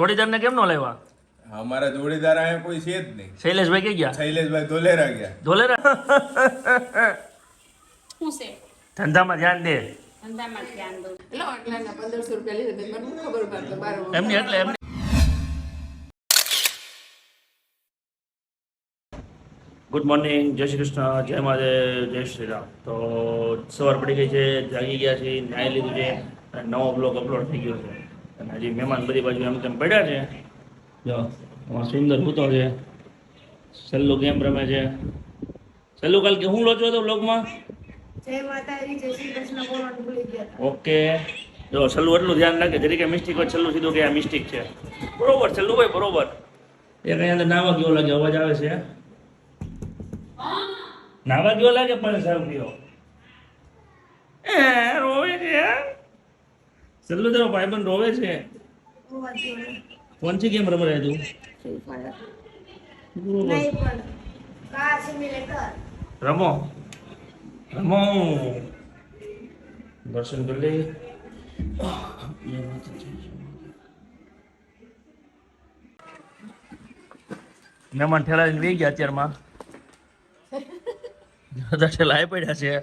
જોડીદારને કેમ નો લેવા? અમારા જોડીદાર અહીંયા કોઈ છે જ નહીં. શૈલેષભાઈ કઈ ગયા? શૈલેષભાઈ ધોલેરા ગયા. ધોલેરા? શું છે? ધંધામાં ધ્યાન દે. ધંધામાં ધ્યાન દો લો આટલાના પંદરસો રૂપિયા લીધા મને ખબર પડે બાર એમની એટલે એમની ગુડ મોર્નિંગ જય શ્રી કૃષ્ણ. જય મહાદેવ જય શ્રી રામ. તો સવાર પડી ગઈ છે. જાગી ગયા છે ન્યાય લીધું છે. અને નવો બ્લોગ અપલોડ થઈ ગયો છે. અને હજી મહેમાન બધી બાજુ એમ તેમ પડ્યા છે. જો એમાં સુંદર ભૂતો છે. સલ્લુ ગેમ રમે છે. સલ્લુ કાલ કે હું લોચો હતો બ્લોગમાં જય માતાજી જય શ્રી કૃષ્ણ બોલવાનું ભૂલી ગયા ઓકે જો છેલ્લું એટલું ધ્યાન રાખે જરીકે મિસ્ટેક હોય છેલ્લું સીધું કે આ મિસ્ટેક છે. બરોબર છેલ્લું ભાઈ બરોબર. એ કઈ અંદર નાવા ગયો લાગે અવાજ આવે છે? નાવા ગયો લાગે પણ સારું ગયો. એ રોવે છે છેલ્લું તારો ભાઈબંધ રોવે છે. કોણથી કેમ રમે તું? રમો. રમો. દર્શન કરી લઈએ. મહેમાન ઠેલાઈને વી ગયા અત્યારમાં. બધા આવી પડ્યા છે.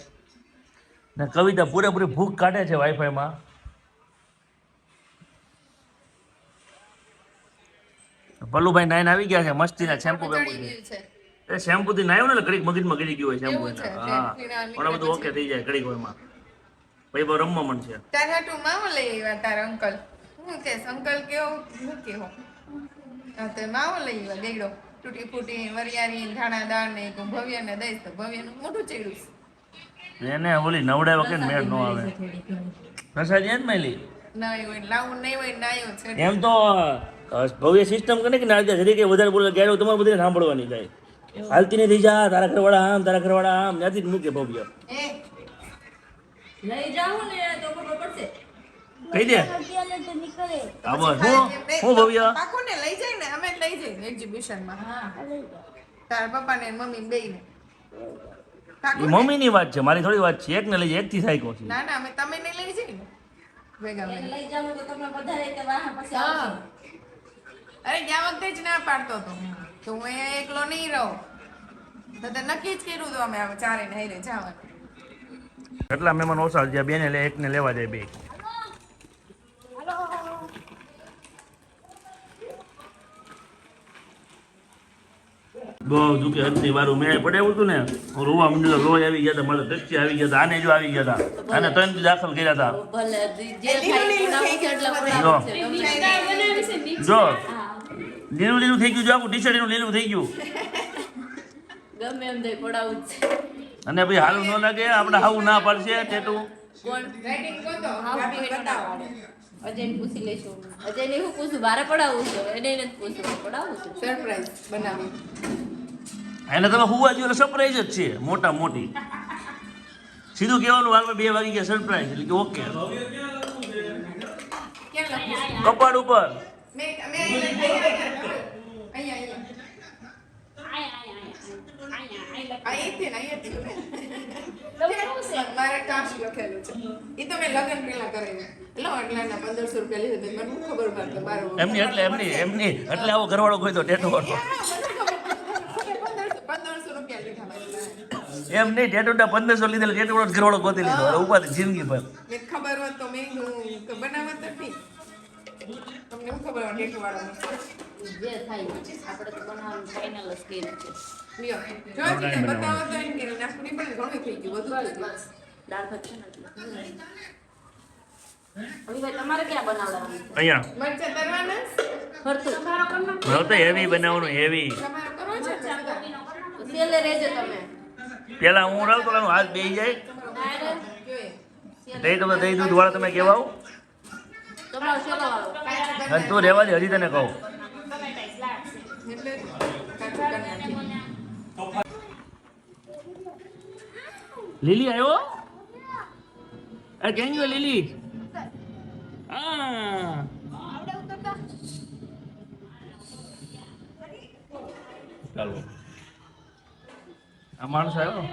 ને કવિતા પૂરેપૂરી ભૂખ કાઢે છે વાઈફાઈમાં પલ્લુભાઈ નાઈન આવી ગયા છે મસ્તીના શેમ્પુ બેમ્પુ એ શેમ્પુ થી નાયો ને ઘડીક મગજમાં ગળી ગયું હોય શેમ્પુ હા. પણ બધું ઓકે થઈ જાય ઘડીક એમાં. ભાઈ બહુ રમવા મન છે. તારે હાટું માવો લઈ આવ્યા તારા અંકલ. હું કે અંકલ કેવો? હું કેવો? હા તો માવો લઈ આવ્યા ગઈડો તૂટી ફૂટી વરિયાળી ધાણા દાળ ને ભવ્ય ને દઈશ તો ભવ્યનું મોટું ચડ્યું એને ઓલી નવડાવ્યા વખત મેળ ન આવે. પ્રસાદ એ મેલી? નહીં હોય લાવું નહીં હોય નાયો છે. એમ તો ભવ્ય સિસ્ટમ કરે કે ના તરીકે વધારે બોલે ગેરો તમારે બધી સાંભળવાની થાય? હાલતી નહીં થઈ જા તારા ઘરવાળા આમ તારા ઘરવાળા આમ ત્યાંથી જ મૂકે ભવ્ય. લઈ જાઉં ને તો ખબર પડશે. કહી દે. હા બસ હું? હું ભવ્ય? પાકોને લઈ જાય ને અમે લઈ જઈએ એક્ઝિબિશનમાં હા. તારા પપ્પા ને મમ્મી બે મમ્મી ની મમ્મીની વાત છે મારી થોડી વાત છે. એક ને લઈ જાય, એકથી સાયકો છે. ના ના અમે તમે ને લઈ જઈએ ભેગા લઈ જાવ તો તમે બધા રીતે વાહ પછી આવશે. અરે ગયા વખતે જ ના પાડતો હતો. તો હું અહીંયા એકલો નહીં રહું. તો તે નક્કી જ કર્યું હતું અમે ચારે નહીં જવાનું. કેટલા મહેમાન ઓછા જ્યાં બેને લે એકને લેવા જાય બે. બહુ દુખે હતી મારું મેં પડે એવું હતું ને. હું રોવા મંડળ લોહી આવી ગયા હતા મારે ટચ્ચી આવી ગયા હતા આને જો આવી ગયા હતા. આને ત્રણ દાખલ કર્યા હતા. ભલે જે. લીલું લીલું થઈ ગયું જો આખું ટી શર્ટ એનું લીલું થઈ ગયું. ગમે એમ દે પડાવું છે. અને ભાઈ હાલું ન લાગે આપણે હાવું ના પડશે ટેટુ. કોણ? રાઇટિંગ કો તો ના બતાવો. અજયને પૂછી લઈશું. અજયને હું પૂછું બારે પડાવું છે? એને નથી પૂછું પડાવું છે. સરપ્રાઈઝ બનાવી. એને તમે હુવા જો સરપ્રાઈઝ જ છે મોટા મોટી. સીધું કહેવાનું હાલમાં બે વાગી ગયા સરપ્રાઈઝ એટલે કે ઓકે કપાળ ઉપર. મેં મેં અહીંયા અહીંયા અહીંયા બાર એમની એટલે એમની એમની એટલે આવો ઘરવાળો કોઈ તો ટેટો હતો પંદરસો રૂપિયા લીધા એમ નહીં ટેટોટા પંદરસો લીધેલા ટેટો જ ઘરવાળો ગોતી લીધો ઉપાધિ જિંદગી પર ખબર હોત તો મેં બનાવત નહીં તમને શું ખબર ટેટુ વાળાનું. જે થાય આપણે તો બનાવવાનું ફાઇનલ જ કર્યું છે? લ્યો જો કંઈ બતાવો તો એમ કે નહીં પડે ઘણું થઈ ગયું બધું થઈ ગયું. દાળ ભાત છે ને હવે ભાઈ તમારે ક્યાં બનાવડાવવાનું અહીંયા. મરચાં તરવાના? ફરતું તમારો કરના તો હેવી બનાવવાનું હેવી તમારે કરો છે? સેલે રહેજો તમે. પેલા હું રહું તો હાથ બેસી જાય. દહીં તમે દહીં દૂધ વાળા તમે કેવા આવો? તમારો સેલો વાળો. અને તું રહેવા દે હજી તને કહું. લીલી આવ્યો? અરે કેમ ગયો લીલી? હા. ચાલો. આ માણસ આવ્યો?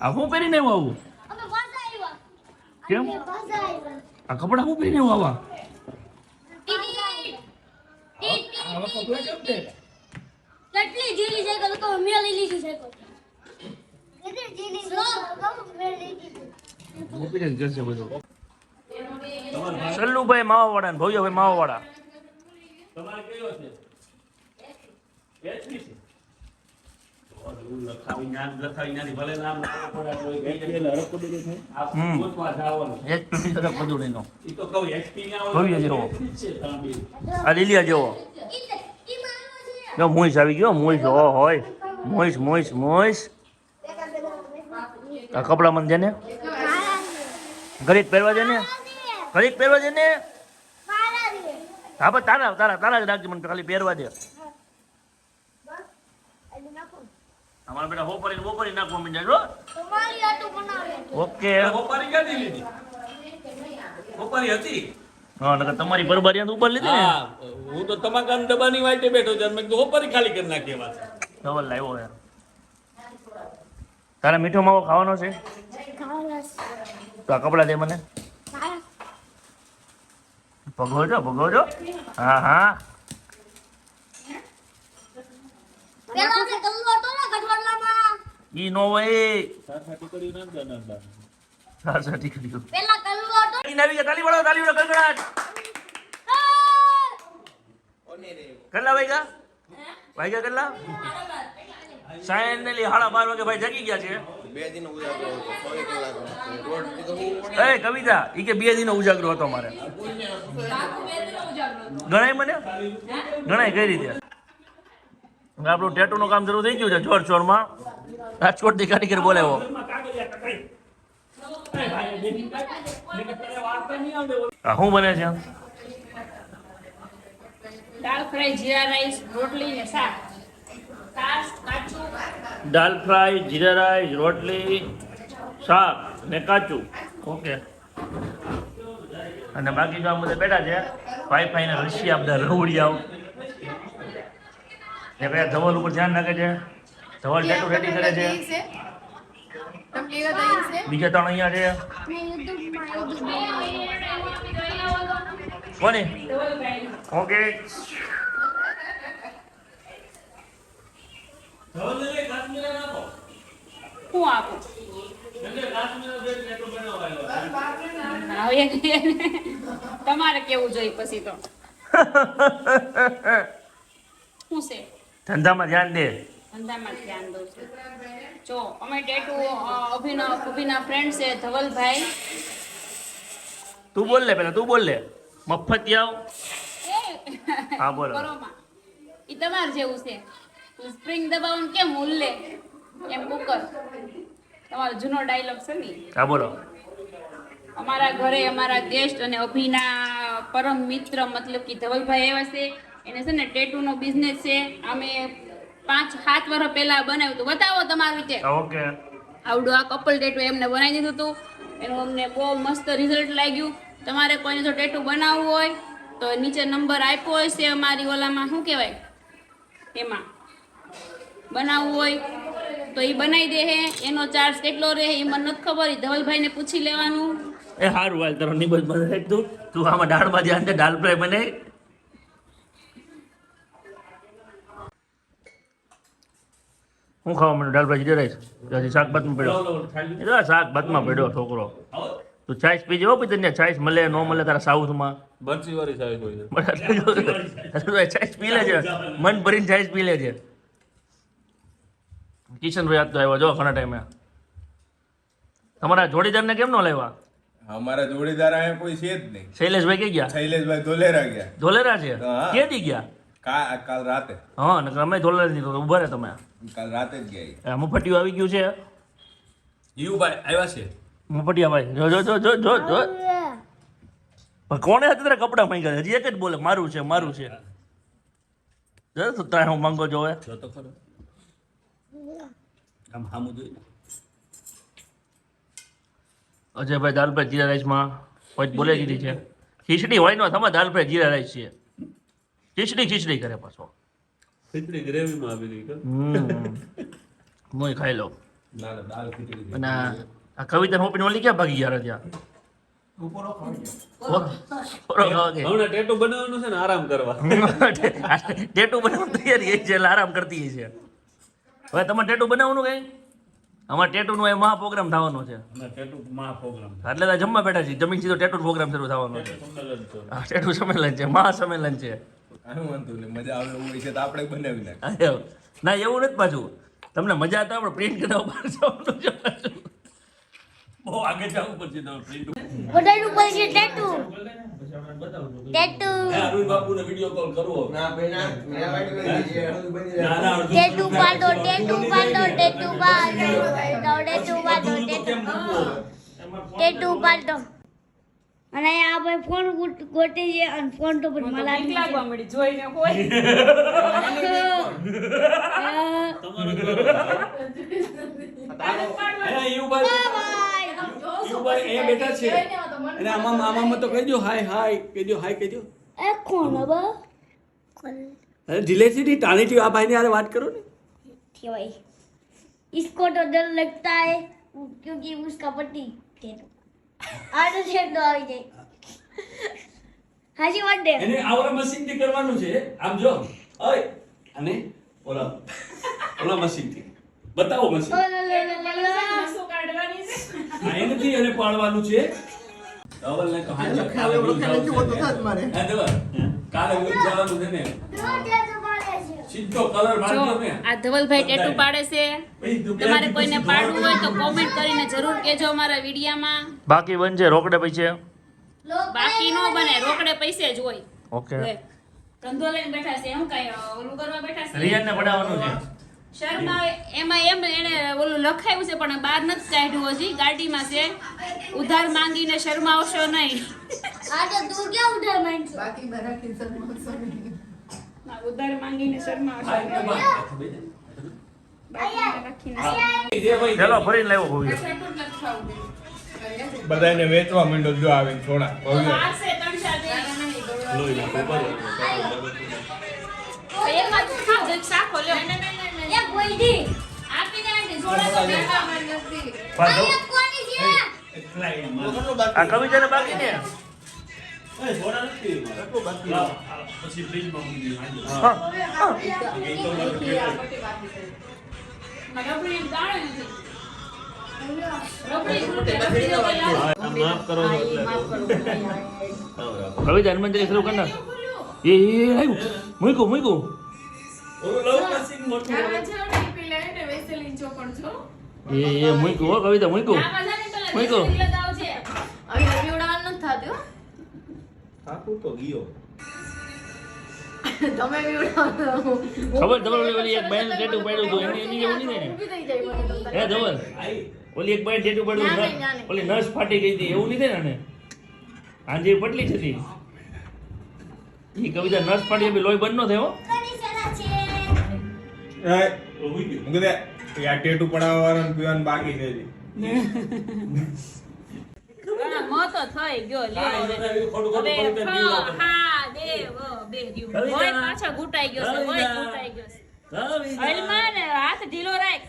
આ હું પહેરીને આવું? આવ્યા. કેમ? આ કપડા હું પહેરીને આવ્યો આવા? કેટલી જીલી સાયકલ તો મેં લઈ લીધી સાયકલ. કેટલી જીલી મેં લઈ લીધી સલ્લુભાઈ માવાવાળા ને ભવ્યભાઈ માવાવાળા. તમારે કયો છે? એચપી છે. મોઈશ આવી ગયો મોઈશ ઓ હોય મોઈશ મોઈશ મોઈશ આ કપડા મને છે ને ઘડીક પહેરવા દે ને? ઘડીક પહેરવા દે. ને હા તારા તારા તારા જ રાખજે મને ખાલી પહેરવા દે. અમારા બેટા હોપરી હોપરી નાખવા માંડ્યા છો તમારી આટુ બનાવે. ઓકે. હોપારી ક્યાંથી લીધી? હોપારી હતી? હા નકર તમારી બરબારી ઉપર લીધી ને? હું તો તમાકુ ડબ્બાની વાટે બેઠો છું મેં કીધું હોપારી ખાલી કરી નાખી એમાં ધવલ લાવ્યો યાર તારે મીઠો માવો ખાવાનો છે? તો આ કપડા દે મને. ભગવજો ભગવજો. હા હા. પેલા જે કલ્લો હતો ને ગઢવાડલામાં ઈ નો હોય. સાત ટીકડી ના દે ના દે. સાર સાર ઠીક પેલા કલ્લો હતો. આવી ગયા તાલી વળો તાલી વળો ગગડાટ કેટલા વાગ્યા? વાગ્યા કેટલા? સાયનલી હાડા બાર વાગે ભાઈ જગી ગયા છે. બે દિન ઉજાગરો હતો એ કવિતા ઈ કે બે દિનો ઉજાગરો હતો મારે ગણાય મને? ગણાય કઈ રીતે? આપણું ટેટુ નું કામ શરૂ થઈ ગયું છે જોર જોરમાં રાજકોટથી કારીગર બોલાવો. શું બને છે? દાળ ફ્રાય જીરા રાઈસ રોટલી ને શાક. છાશ દાલ ફ્રાય જીરા રાઈસ રોટલી શાક ને કાચું ઓકે. અને બાકી તો આ બધા બેઠા છે. વાઈફાઈ ને રશિયા બધા રવડિયાઓ ને ભાઈ ધવલ ઉપર ધ્યાન રાખે છે? ધવલ ટેટુ રેડી કરે છે? બીજા ત્રણ અહીંયા છે. કોને? ઓકે. હું આપું? હવે તમારે કેવું જોઈએ પછી તો? શું છે? ધંધામાં ધ્યાન દે. ધંધામાં ધ્યાન દઉં છું. જો અમે ટેટુ અભિનવ અભિના ફ્રેન્ડ છે ધવલભાઈ. તું બોલ લે પેલા તું બોલ લે. મફત આવ. હા, બોલો. એ તમારે જેવું છે. સ્પ્રિંગ દબાવવાનું કેમ ઉલ્લે એમ કુકર તમારો જૂનો ડાયલોગ છે ને. હા બોલો. અમારા ઘરે અમારા ગેસ્ટ અને અભિના પરમ મિત્ર મતલબ કે ધવલભાઈ એવા છે. એને છે ને ટેટુનો બિઝનેસ છે. અમે પાંચ સાત વર્ષ પહેલા બનાવ્યું હતું. બતાવો તમારું છે ઓકે. આવડું આ કપલ ટેટુ એમને બનાવી દીધું હતું. એનું અમને બહુ મસ્ત રિઝલ્ટ લાગ્યું. તમારે કોઈને જો ટેટુ બનાવવું હોય તો નીચે નંબર આપ્યો હોય છે અમારી ઓલામાં. શું કહેવાય? એમાં. બનાવવું હોય તો એ બનાવી દે હે. એનો ચાર્જ કેટલો રહે એ મને નથી ખબર. ધવલભાઈને પૂછી લેવાનું. એ સારું હાલ તારો નિબંધ બંધ રાખ તું તું આમાં દાળમાં ધ્યાન દે દાળ ફ્રાય બને હું ખાવા મને દાળ ભાજી દેરાઈશ ત્યાંથી શાક ભાતમાં પડ્યો એ તો શાક ભાતમાં પડ્યો છોકરો. તું છાશ પીજે હો પછી તને છાશ મળે ન મળે તારા સાઉથમાં. હોય. પી લે છે મન ભરીને છાશ પી લે છે કિશનભાઈ આજ તો આવ્યો જો ઘણા ટાઈમે. તમારા જોડીદારને કેમ ન લેવા અમારા જોડીદાર અહીંયા કોઈ છે જ નહીં. શૈલેષભાઈ કઈ ગયા? શૈલેષભાઈ ધોલેરા ગયા. ધોલેરા છે. ક્યાંથી ગયા? કા કાલ રાતે. હા ને અમે ધોલેરા થી તો ઊભા રહે તમે. કાલ રાતે જ ગયા મફટિયું આવી ગયું છે. યુભાઈ આવ્યા છે. મફટિયા ભાઈ જો જો જો જો જો કોણે હતા તારા કપડા માંગ્યા હજી એક જ બોલે મારું છે મારું છે. જો તો તારે હું માંગો જોવે જો તો ખરો. આમ હામું જોઈ અજયભાઈ દાલભાઈ જીરા રાઈસમાં કોઈ બોલે દીધી છે. ખીચડી હોય નો તમે દાલભાઈ જીરા રાઈસ છે. ખીચડી ખીચડી કરે પાછો. ખીચડી ગ્રેવીમાં આવી ગઈ હમ. હું ખાઈ લઉં. ના ના દાળ ખીચડી અને આ- કવિતા હું હોપીને ઓલી ક્યાં ભાગી ગયા ત્યાં ઉપરો ટેટુ બનાવવાનું છે ને આરામ કરવા. ટેટુ બનાવવાની તૈયારી છે એટલે આરામ કરતી છે. હવે તમારે ટેટુ બનાવવાનું કઈ અમારે ટેટુ નો મહા પ્રોગ્રામ થવાનો છે. હમણાં ટેટુ માં પ્રોગ્રામ એટલે જમવા બેઠા છે જમીન સીધો ટેટુ પ્રોગ્રામ શરૂ થવાનો છે. ટેટુ સંમેલન છે મહા સંમેલન છે. વાંધો નહીં મજા આવે એવું હોય છે તો આપણે બનાવી નાખીએ. ના એવું નથી પાછું. તમને મજા આવતા આપણે પ્રિન્ટ કરાવવા પાછું. બહુ આગળ જવું પડશે ઉપર. છે ટેટુ. ટેટુ. અરુણ બાપુને વીડિયો કોલ કરવો ના ભાઈ ના મેં વાળી કરી દીધી, અડધું બની જાય. ના, ના, ટેટુ પાડો ટેટુ પાડો ટેટુ પાડો. ટેટુ પાડો અડધું તો કેમ ટેટુ મૂકવો? ટેટુ પાડો. અને આ ભાઈ ફોન ગોટી છે અને ફોન તો પણ મને मला બીક લાગવા મળી જોઈને કોઈ તમારો દ્વારા. હે, યુભાઈ યુભાઈ એ બેઠા છે અને આમાં આમાં તો કહી દો હાય હાય કહી દો હાય કહી દો એ કોણ હવે અરે ધીલેથી નહીં ટાણીથી આ ભાઈને યાર વાત કરો ને भाई इसको तो डर लगता है क्योंकि उसका पति ઓલા મશીનથી. બતાવો મશીન હા એનાથી એને પાડવાનું છે. ડબલ કાલે જવાનું છે ને. સીધો કલર જો મારજો આ ધવલભાઈ ટેટુ પાડે છે. તમારે કોઈને પાડવું હોય તો કોમેન્ટ કરીને જરૂર કહેજો અમારા વિડિયામાં. બાકી બનશે રોકડે પૈસે. બાકી નો બને રોકડે પૈસે જ હોય. ઓકે. ધંધો લઈને બેઠા છે એમ કઈ ઓલું કરવા બેઠા છે? રિયાને પડાવવાનું છે. શર્મા એમાં એમ એને ઓલું લખાયું છે પણ બહાર નથી કાઢ્યું હજી ગાડીમાં છે. ઉધાર માંગીને શરમાવશો નહીં. આ તો તું ક્યાં ઉધાર માંગશો? બાકી કિસ્સા મળશો નહીં. ઉધાર માંગીને ચલો ફરીને લાવ્યો ભવ્ય. બધાને વેચવા માંડો જો આવે થોડા છે? આ કવિતાને બાકી ને એ, મૂકી. હા. એ એટલે. કવિતા શરૂ કર એ એ એ, આવ્યું. મૂક્યું મૂક્યું. ઓલું લઉં પછી મોટું આમાં છે ને પેલા એને વેસેલીન ચોપડ છો. એ એ મૂક્યું હો કવિતા મૂક્યું આમાં છે ને પેલા મૂક્યું. દેશી લગાવ છે. હવે પીવડાવવાનું નથી થતું હો. થાકું તો ગયો તમે. ખબર ધવલ ઓલી એક બેન ટેટુ પડ્યું હતું. એની એની જેવું નહીં ને. હે ધવલ. ઓલી એક બેન ટેટુ પડ્યું. ઓલી નસ ફાટી ગઈ હતી. એવું નહીં ને આને? પટલી હતી ઈ કવિતા નસ ફાટી બી લોહી બંધ નો થયો? એ સરા છે ઊભી ગયો મૂકી દે ટેટુ પડાવવાનું પીવાનું બાકી છે તો થઈ ગયો લે બધા હવે. હા, બે, વ, બે રહ્યું. હોય પાછો ઘૂટાઈ ગયો છે હોય ઘૂટાઈ ગયો છે. હલમાન હાથ ઢીલો રાખ.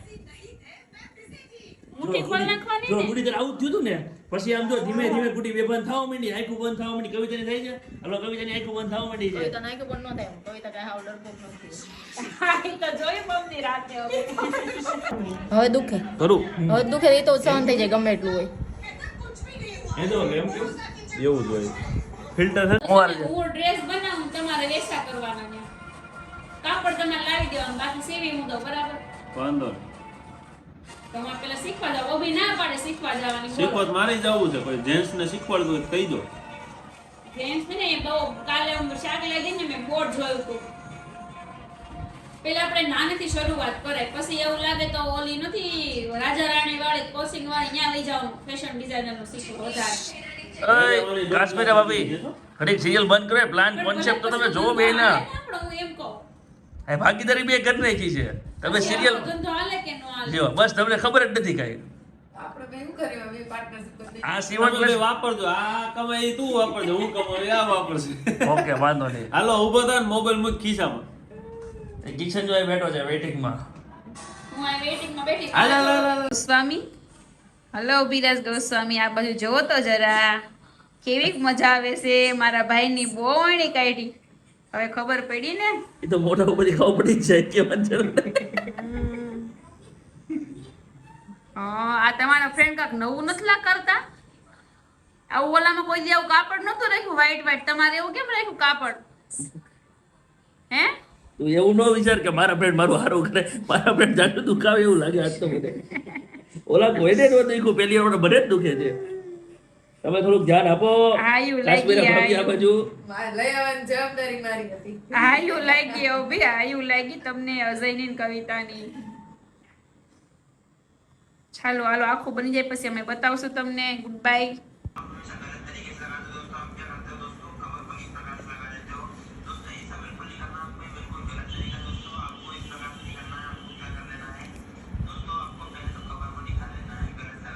મુઠ્ઠી ખોલ નાખવાની જો ગુડી તને આવું થયું હતું ને પછી આમ જો ધીમે ધીમે ગુડી બે બંધ થવા માંડી આંખું બંધ થવા માંડી કવિતાની થઈ છે. હલો કવિતાની આંખું બંધ થવા માંડી છે. કવિતા નાખ્યું પણ ન થાય. કવિતા કાંઈ હાવ ડરપોક નથી. તો જોયું મમ્મી રાતે હવે. હવે દુખે. કરું? હવે દુખે એ તો સહન થઈ જાય ગમે એટલું હોય. એવું જ હોય. ફિલ્ટર છે મોર હું ડ્રેસ બનાવું તમારે વેસા કરવાના ને કાપડ તમારે લાવી દેવાનું બાકી સેવી હું દઉં બરાબર? વાંધો નહીં. તમારે પેલા શીખવા જાવ. ઓબી ના પાડે શીખવા જવાની શીખવા મારે જવું છે કોઈ જેન્ટ્સ ને શીખવાડવું હોય કહી દો. જેન્ટ્સ ને એ બહુ કાલે હું શાક લઈ દઈને મેં બોર્ડ જોયું હતું. પેલા આપણે નાનેથી શરૂઆત કરે. પછી એવું લાગે તો ઓલી નથી રાજા રાણી વાળી કોચિંગ વાળી ત્યાં લઈ જાવ ફેશન ડિઝાઇનરનું શીખવું વધારે. કાશ્મીરા ભાભી ઘડીક સિરિયલ બંધ કરો પ્લાન કોન્સેપ્ટ તો તમે જોવો બે ના એમ કહું. એ ભાગીદારી બે કરી નાખી છે. તમે સિરિયલ લ્યો બસ તમને ખબર જ નથી કાંઈ. આ સીવણ વાપરજો આ કમાઈ તું વાપરજો હું કમાઈ આ વાપરશે. ઓકે વાંધો નહીં. હાલો ઊભો થા મોબાઈલ મૂક ખિસ્સામાં. કિશન જો બેઠો છે વેટિંગમાં હું આ વેઇટિંગમાં બેઠી હાલ, હાલ, હાલ, હાલ. ગોસ્વામી. હલો વિરાજ ગોસ્વામી આ બાજુ જોવો તો જરા. કેવી મજા આવે છે મારા ભાઈની બોણી કાઢી. હવે ખબર પડી ને? એ તો મોઢા ઉપર ખબર પડી જાય કે જરૂર નહીં. હા આ તમારા ફ્રેન્ડ કાક નવું નથી કરતા? આવું ઓલામાં કોઈ દી આવું કાપડ નતું રાખ્યું? વ્હાઈટ વ્હાઈટ તમારે એવું કેમ રાખ્યું કાપડ? હે? તું એવું ન વિચાર કે મારા ફ્રેન્ડ મારું હારું કરે. મારા ફ્રેન્ડ જાજુ દુખાવે એવું લાગે આજ તો મને. ઓલા કોઈને ન દુખ્યું પેલી વાર બને જ દુખે છે. તમે થોડુંક ધ્યાન આપો. કાશ્મીરા આ. બાજુ. લઈ આવવાની જવાબદારી મારી હતી. આયુ લાગી હવે બે આયુ લાગી તમને અજયની ને કવિતાની. ચાલો હાલો આખું બની જાય પછી અમે બતાવશું તમને. ગુડ બાય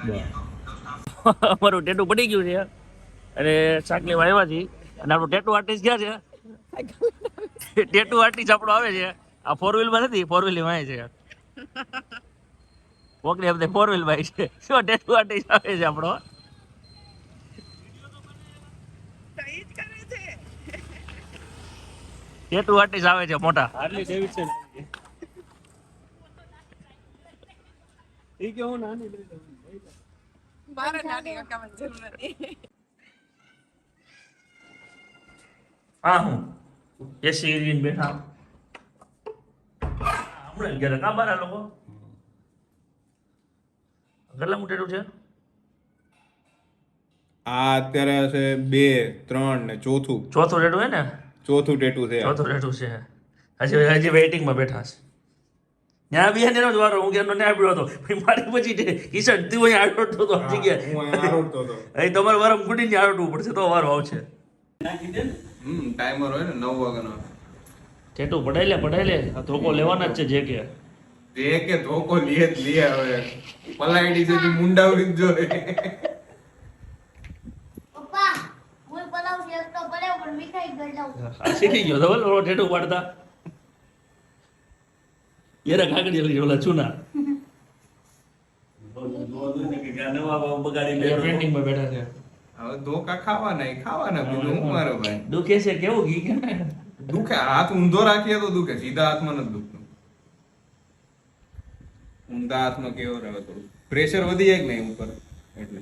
અમારું ટેટુ પડી ગયું છે. અને શાકલી આવ્યા છીએ. અને આપણું ટેટુ આર્ટિસ્ટ ક્યાં છે. ટેટુ આર્ટિસ્ટ આપણો આવે છે. આ ફોર વ્હીલમાં નથી ફોર વ્હીલમાં છે. ઓકે આપણે ફોર વ્હીલમાં છે. શું ટેટુ આર્ટિસ્ટ આવે છે આપણો? ટેટુ આર્ટિસ્ટ આવે છે મોટા. હાર્લી ડેવિડસન એ કે હું નાની લઈ મારે નાની કાકામાં જરૂર નથી હા હું. એસી એરિયન બેઠા હમણાં ગયા કા બારા લોકો? કેટલા મોટેલું છે? આ અત્યારે છે બે ત્રણ ને ચોથું. ચોથું રેડું હે ને? ચોથું ટેટુ છે. ચોથું રેડું છે. હજી હજી વેઇટિંગમાં બેઠા છે. ત્યાં બી એનો જ વારો હું કે એનો આપ્યો હતો. પછી મારી પછી કિશન તું અહીં આડોટતો હતો સમજી ગયા? આરોટતો હતો. અહીં તમારે વારમ ગુડીને આડોટવું પડશે તો વારો આવશે. હમ ટાઈમર હોય ને નવ વાગ્યાનો. ટેટુ પડાઈ લે પડાઈ લે. આ ધોકો લેવાના જ છે જે કે. જે કે ધોકો લીએ જ લીએ હવે. પલાયડી છે મુંડા ઉડી જો પપ્પા હું પલાવ છે તો પલાવ પણ મીઠાઈ આ શીખી ગયો તો ઓલો ટેટુ પાડતા યરા કાકડી લઈ ઓલા ચૂના ટ્રેન્ડિંગમાં બેઠા છે હવે ધોકા ખાવાના ય ખાવાના બીજું લઈ ઓલા ચૂના દુખે છે કેવું ઘી દુખે હાથ ઊંધો રાખીએ તો દુખે સીધા હાથમાં નથી દુખતું. ઊંધા હાથમાં કેવો રહે થોડું પ્રેશર વધી જાય કે નહીં ઉપર? એટલે.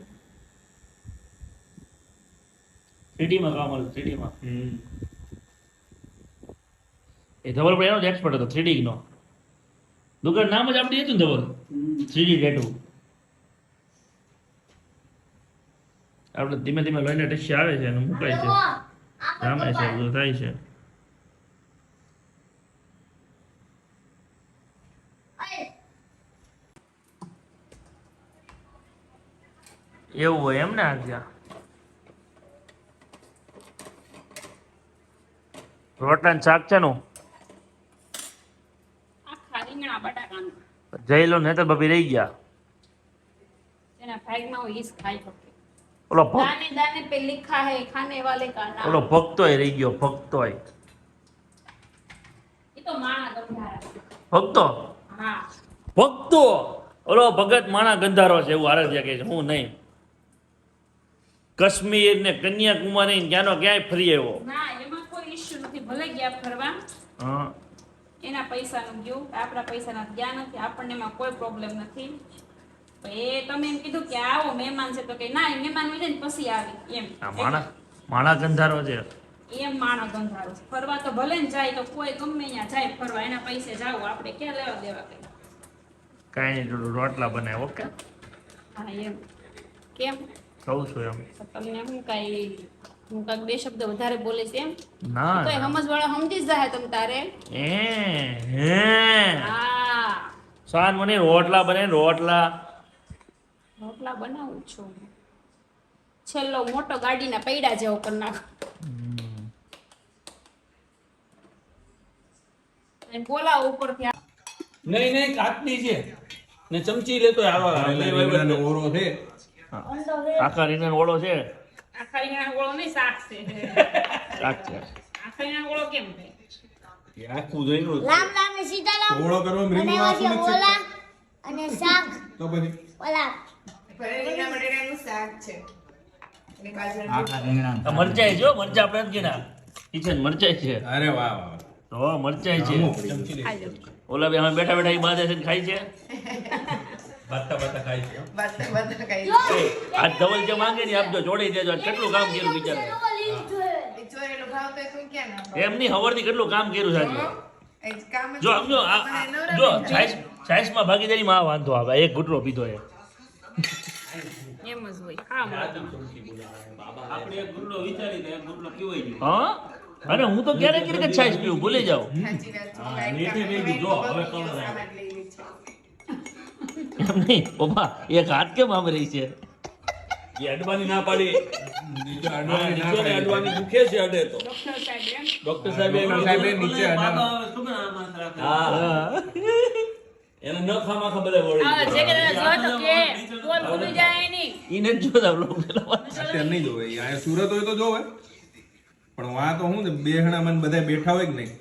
થ્રીડીમાં કામ આવે થ્રીડીમાં. એ ધવલ એનો જ એક્સપર્ટ હતો થ્રીડી નો. દુકાન નામ જ આપણે હતું ને ધવલ? Three D tattoo. આપણે ધીમે ધીમે લઈને ટેક્સી આવે છે અને મુકાય છે. રામે છે બધું થાય છે. એવું હોય એમ ને આજ્ઞા રોટલા ને શાક છે નું? રીંગણા બટાકાનું જઈ લો ને બબી રહી ગયા. તેના ભાગમાં ઈસ ખાઈ શકું ઓલો દાને દાને પે લિખા હે ખાને વાલે કા નામ ઓલો ભક્તોય રહી ગયો ભક્તોય. એ તો માણા ગંધારા ભક્તો? હા. ભક્તો? ઓલો ભગત માણા ગંધારો છે એવું આરજ્યા કહે છે હું નહીં. કશ્મીર ને કન્યાકુમારી ત્યાંનો ક્યાંય ફરી આવ્યો? ના એમાં કોઈ ઇશ્યુ નથી. ભલે ગયા ફરવા. હા. એના પૈસાનું ગયું આપણા પૈસાના ગયા નથી આપણને એમાં કોઈ પ્રોબ્લેમ નથી. એ તમે એમ કીધું કે આવો મહેમાન છે તો કે ના મહેમાન હોય ને પછી આવી એમ. માણા માણા ગંધારો છે. એમ માણા ગંધારો છે. ફરવા તો ભલે ને જાય તો કોઈ ગમે ત્યાં જાય ફરવા એના પૈસે જાવ આપણે ક્યાં લેવા દેવા કઈ? કાંઈ નહીં રોટલા બનાવે ઓકે? હા એમ. કેમ? કહું છું એમ. તમને હું કાંઈ હું કાંઈક બે શબ્દ વધારે બોલીશ એમ? ના તો સમજવાળા સમજી જાય તમ તારે. એ હે. હા. સાન મને રોટલા બને રોટલા. રોટલા બનાવું છું છેલ્લો મોટો ગાડીના પૈડા જેવો કરી નાખો. નહીં નહીં કાચની છે. ને ચમચી લેતો આવા ઓરો છે. આખા રીને ઓળો છે. આખા રીંગણાનો ગોળો નહીં શાક છે શાક છે આખા રીંગણાનો ગોળો કેમ થાય એ આખું જોઈને લામ લામ ને સીધા લામ અને રીંગણું પછી આખું નથી ઓલા અને શાક તો પછી ઓલા રીંગણા બટેટાનું શાક છે ને બાજરી આખા રીંગણા મરચાઈ છે હો, મરચાં આપણે નથી ગીણા કિચન મરચાઈ છે અરે વાહ વાહ તો મરચાઈ છે ઓલા બે અમે બેઠા બેઠા એ બાજે છે ને ખાય છે બાતા બાતા ખાય છે. બાતે બધા કઈ આ ધવલ જે માંગે ને આપજો જોડી દેજો કેટલું કામ કર્યું ભાવ? એમની હવરથી કેટલું કામ કર્યું. એ જ કામ જ જો સમજો જો બેઠા. છાશ છાશમાં ભાગીદારીમાં આ વાંધો આવે એક ઘૂંટડો પીધો એ. એમ જ હોય હા આપણે એક ગુરડો વિચારીને એક ગુરડો પીવાઈ ગયો હા? અને હું તો ક્યારેક ક્યારેક જ છાશ પીવું? ભૂલી જાઉં. સાચી જો, હવે કોણ. એમ નહીં પપ્પા એક હાથ કેમ આમ રહી છે? એ અડવાની ના પાડી. નીચે અડવાની. દુખે છે અડે તો. ડોક્ટર સાહેબ સાહેબે નીચે? હા. એને ન ખામાં ખબર વળી હા જે કે જો તો કે બોલ ભૂલી જાય નહીં ઈને જોતા લોકો પેલા અત્યારે નહીં જોવે. સુરત હોય તો જોવે. પણ વા તો હું બે બેહણા મને બધા બેઠા હોય કે નહીં?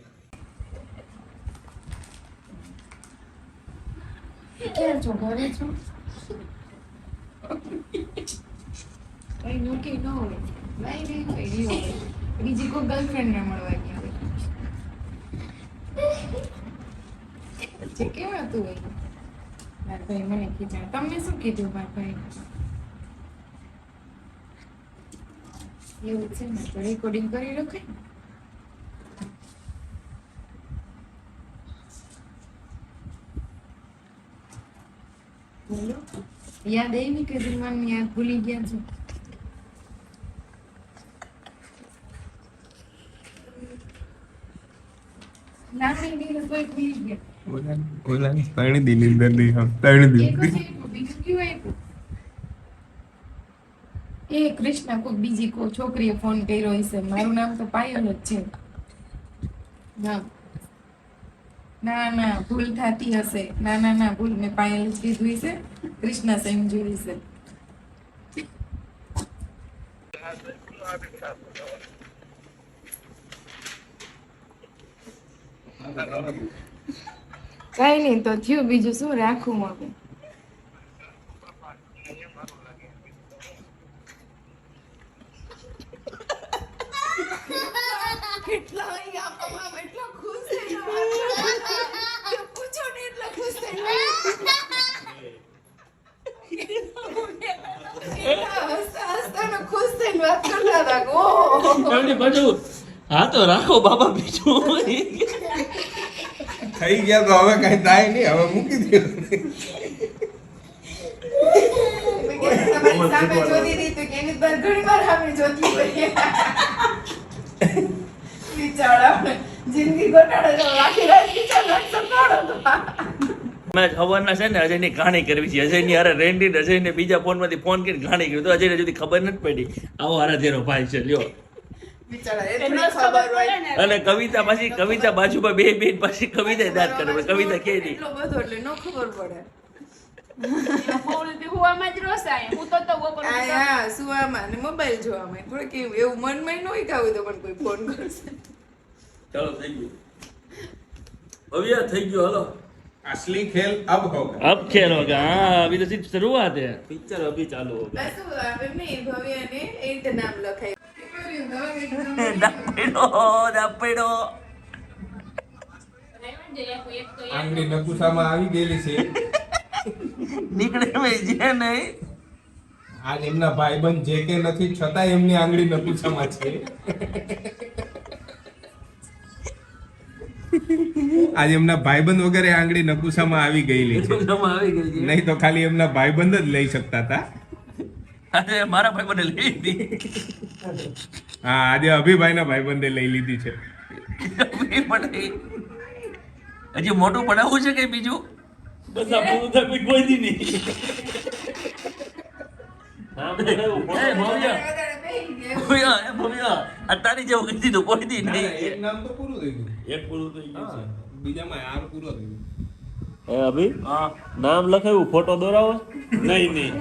ક્યાં છો ઘરે છો કઈ નોકી ન હોય નહીં નહીં હોય નહીં હોય બીજી કોઈ ગર્લફ્રેન્ડ ને મળવા ગયા હોય પછી કેવા તું હોય મારા ભાઈ મને કીધું તમને શું કીધું મારા ભાઈ એવું છે ને તો રેકોર્ડિંગ કરી રખાય ને બોલો યાદ આવી કે જમવાનું યાદ ભૂલી ગયા છો ત્રણ દિન અંદર નહીં હા ત્રણ? એ કૃષ્ણ કોઈ બીજી કોઈ છોકરીએ ફોન કર્યો હશે મારું નામ તો પાયલ જ છે ના ના ના, ભૂલ થતી હશે. ના ના ના, ભૂલ. મેં પાયલ જ કીધું છે. કૃષ્ણ સમજ્યું છે. કઈ નઈ તો થયું. બીજું શું રાખું હવે કેટલા અહીંયા આપવામાં એટલો ખુશ થયેલો પૂછો ને એટલો ખુશ થયેલો એટલા હસતા હસતા ને ખુશ થઈને વાત કરતા હતા કે ઓહો એમની પાછું હા તો રાખો બાબા બીજું થઈ ગયા તો હવે કઈ થાય નહીં હવે મૂકી દે. ઘણી વાર આપણે જોતી હોય બિચારા જિંદગી બિચારા સંભાળો તો. મેં ખબરના છે ને અજયની કહાણી કરવી છે. અજયની હારે રેન્ડી અજયને બીજા ફોનમાંથી ફોન કરીને કહાણી કરી. તો અજયને જુદી ખબર નથી પડી. આવો આરાધ્યનો ભાઈ છે લ્યો. ખબર ખબર પડે અને કવિતા પાછી કવિતા બાજુમાં બે બેન પાછી કવિતા દાદ કરે કવિતા કે નહીં. બધો એટલે ન ખબર પડે. ફોનથી હુવામાં જ રોસાય. હું તો તો બપોર આ હા સુવામાં ને મોબાઈલ જોવામાં. થોડુંક એવું એવું મનમાં ન હોય ખાવું તો પણ કોઈ ફોન કરશે. ચાલો થઈ ગયું ભવ્ય થઈ ગયું હલો असली खेल अब होगा अब खेल होगा हाँ अभी तो सिर्फ शुरुआत है પિક્ચર અભી ચાલુ હો આ શું આવે નહીં ભવ્યને એ રીતે નામ લખાય દાપેડો દાપેડો એક તો આંગળી નકુસામાં આવી ગયેલી છે નીકળે મેં છે નહીં આજ એમના ભાઈબંધ જે કે નથી છતાં એમની આંગળી નકુસામાં છે આજે એમના ભાઈબંધ વગેરે આંગળી નકુસામાં આવી ગયેલી છે. નહીં તો ખાલી એમના ભાઈબંધ જ લઈ શકતા હતા. આજે મારા ભાઈ મને લઈ લીધી. હા આજે અભિભાઈના ભાઈબંધે લઈ લીધી છે. એ પણ એ- હજી મોટું પડાવવું છે કે બીજું? બસ આ પૂરું થાય કોઈ દી નહીં. તારી જેવું કહી દીધું કોઈ દી નહીં નામ તો પૂરું થઈ ગયું. એક પૂરું થઈ ગયું બીજામાં આર પૂરો થઈ ગયો એ અભી? નામ લખાયું ફોટો દોરાવો? નહીં નહીં.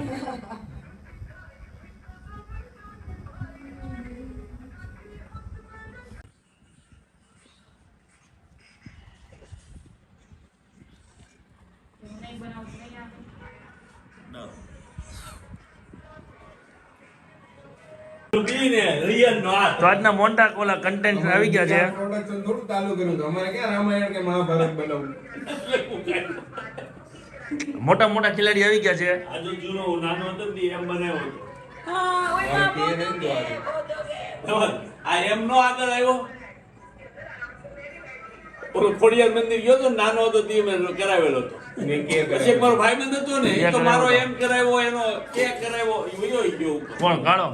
બી ને રિયલ નો તો આજના મોટા કોલા કન્ટેન્ટ આવી ગયા છે. પ્રોડક્શન થોડું ચાલુ કર્યું અમારે ક્યાં રામાયણ કે મહાભારત બનાવવું? મોટા મોટા ખેલાડી આવી ગયા છે. આજુ જૂનો નાનો હતો ને એમ બનાવ્યો હતો. મારે? આ એમ નો આગળ આવ્યો? ઓલો ખોડિયાર મંદિર ગયો તો નાનો હતો તે મેં કરાવેલો હતો. પછી એક ભાઈ બંધ હતો ને એ તો મારો એમ કરાવ્યો એનો કે કરાવ્યો વયો ગયો પણ કોણ કાળો?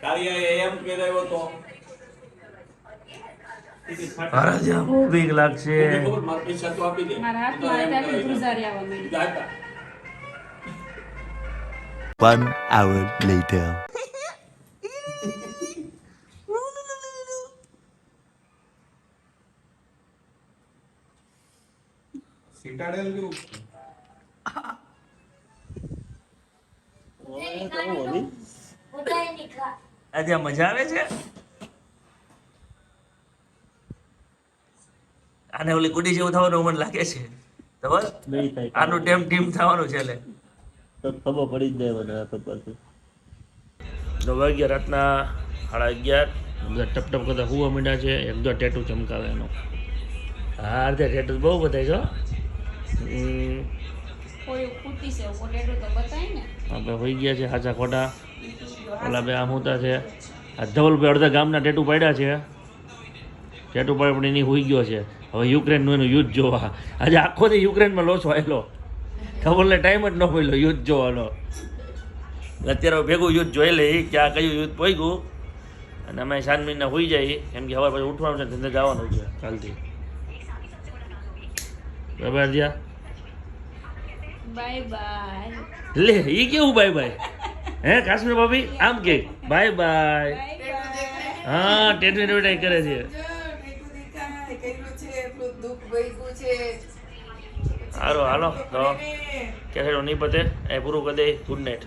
કાળિયાએ એમ કરાવ્યો તો? બહુ બીક લાગશે. મારા પૈસા તો આપી દે. મારા હાથમાં તો એમ આવ્યા કરાવી દે. ધ્રુજારી આવવા માંડી One hour later. સિટાડેલ જેવું બધાએ નીકળા આજે આ મજા આવે છે? આને ઓલી કુડી જેવું થવાનું મને લાગે છે. ખબર? આનું ટેમ ટીમ થવાનું છે એટલે. તો ખબર પડી જ જાય મને આ તો પછી. તો વાગ્યા રાતના સાડા અગિયાર. બધા ટપ ટપ કરતા હુવા મીંડા છે. એક દો ટેટુ ચમકાવે એનો. હા અર્ધે ટેટુ બહુ બધા છે આપણે હોઈ ગયા છે સાચા ખોટા. ઓલા બે આમ હોતા છે. આ ધવલભાઈ અડધા ગામના ટેટુ પાડ્યા છે. ટેટુ પાડ્યા પણ એની હોઈ ગયો છે. હવે યુક્રેનનું એનું યુદ્ધ જોવા. આજે આખો દી યુક્રેનમાં લોચો આવેલો ધવલને ટાઈમ જ ન મળ્યો યુદ્ધ જોવાનો. અત્યારે ભેગું યુદ્ધ જોઈ લઈ કે આ કયું યુદ્ધ પોઈ અને અમે શાંત મહિના હોઈ જાય એમ કે હવે પછી ઉઠવાનું છે ધંધે જવાનું છે. કાલથી બરાબર જ્યાં. Bye bye. લે એ કેવું બાય બાય? હે કાશ્મીર ભાભી આમ કે? Bye bye. હા ટેટુ એડવર્ટાઈઝ કરે છે. હાલો હાલો તો કે નહીં પતે એ પૂરું કરી દે ગુડ નાઇટ